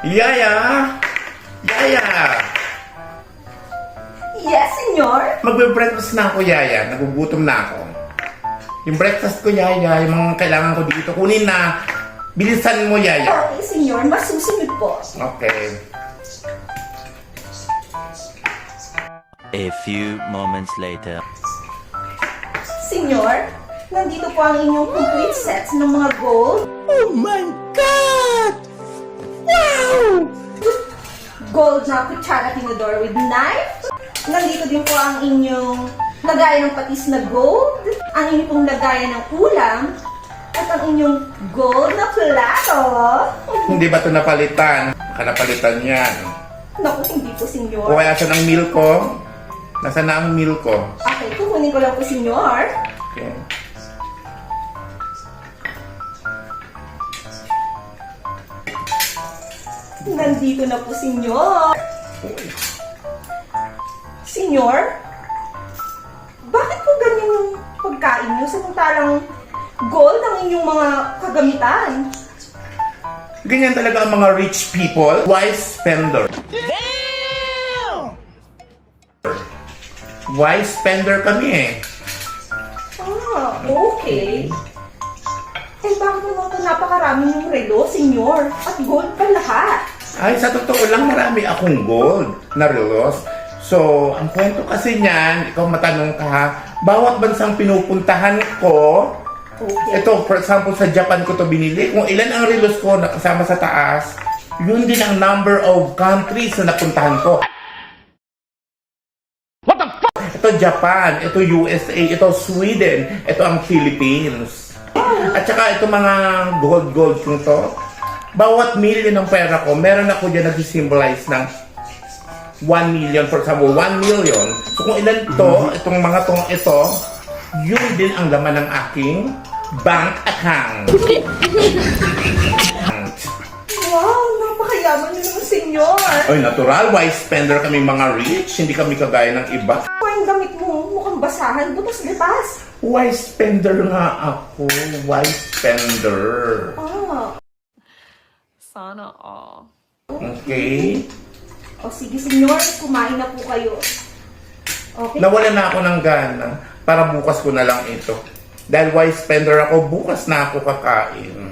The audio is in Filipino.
Yaya! Yaya! Yes, senyor. Magbe-breakfast na ako, Yaya. Nagugutom na ako. Yung breakfast ko, Yaya, yung mga kailangan ko dito, kunin na. Bilisan mo, Yaya. Okay, senyor. Masusunod po. Okay. A few moments later. Senyor, nandito po ang inyong complete sets ng mga gold. Oh my God! Wow! Gold na kutsara tinidor with knife. Nandito din po ang inyong lagayan ng patis na gold. Ang inyong pong lagayan ng ulam. At ang inyong gold na plato. Hindi ba ito napalitan? Baka napalitan yan. Naku, hindi po, O senyor. kaya sa ng milk ko? Nasaan na ang milk ko? Okay, kukunin ko lang po, senyor. Okay. Nandito na po, senyor. Senyor? Bakit po ganyan yung pagkain niyo samantalang gold ang inyong mga kagamitan? Ganyan talaga ang mga rich people. Wise spender. Wise spender kami eh. Ah, okay. Eh, bakit naman ito napakarami yung relo, senyor? At gold pa lahat. Ay, sa totoo lang, marami akong gold na relos. So, ang kwento kasi niyan, ikaw matanong ka ha, bawat bansang pinupuntahan ko, Okay. ito, for example, sa Japan ko to binili, kung ilan ang relos ko na kasama sa taas, yun din ang number of countries na napuntahan ko. What the fuck? Ito Japan, ito USA, ito Sweden, ito ang Philippines. At saka ito mga gold-gold ko to, bawat million ng pera ko, meron ako dyan nag-symbolize ng 1 million, for example, 1 million. So kung ilan to, itong mga tong ito, yun din ang laman ng aking bank account. Wow, napakayaman niyo naman, senyor. Ay, natural, wise spender kami mga rich, hindi kami kagaya ng iba. Ano yung damit mo? Mukhang basahan, butas-butas. Wise spender nga ako, wise spender. Ah, Sana all. Okay? o sige, senyor, kumain na po kayo. Okay? Nawala na ako ng gana para bukas ko na lang ito. Dahil wise spender ako, bukas na ako kakain.